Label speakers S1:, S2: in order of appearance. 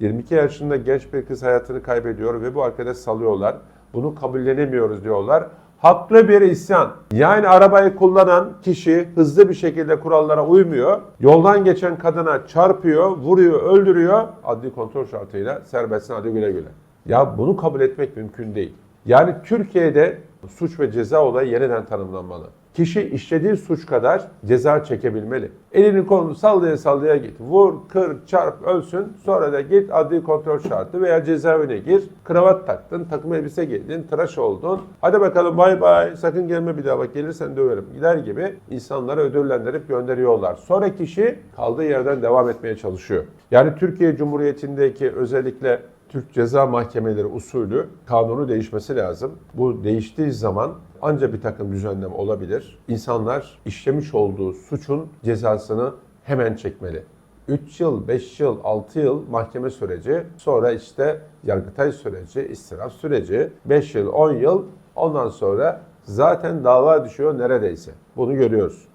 S1: 22 yaşında genç bir kız hayatını kaybediyor ve bu arkadaş salıyorlar. Bunu kabullenemiyoruz diyorlar. Haklı bir isyan. Yani arabayı kullanan kişi hızlı bir şekilde kurallara uymuyor. Yoldan geçen kadına çarpıyor, vuruyor, öldürüyor. Adli kontrol şartıyla serbestsin hadi güle güle. Ya bunu kabul etmek mümkün değil. Yani Türkiye'de suç ve ceza olayı yeniden tanımlanmalı. Kişi işlediği suç kadar ceza çekebilmeli. Elini kolunu sallaya sallaya git. Vur, kır, çarp, ölsün. Sonra da git adli kontrol şartı veya cezaevine gir. Kravat taktın, takım elbise giydin, tıraş oldun. Hadi bakalım bay bay, sakın gelme bir daha bak gelirsen döverim. Gider gibi insanları ödüllendirip gönderiyorlar. Sonra kişi kaldığı yerden devam etmeye çalışıyor. Yani Türkiye Cumhuriyeti'ndeki özellikle Türk Ceza Mahkemeleri usulü kanunu değişmesi lazım. Bu değiştiği zaman ancak bir takım düzenleme olabilir. İnsanlar işlemiş olduğu suçun cezasını hemen çekmeli. 3 yıl, 5 yıl, 6 yıl mahkeme süreci, sonra işte yargıtay süreci, istiraf süreci, 5 yıl, 10 yıl, ondan sonra zaten dava düşüyor neredeyse. Bunu görüyoruz.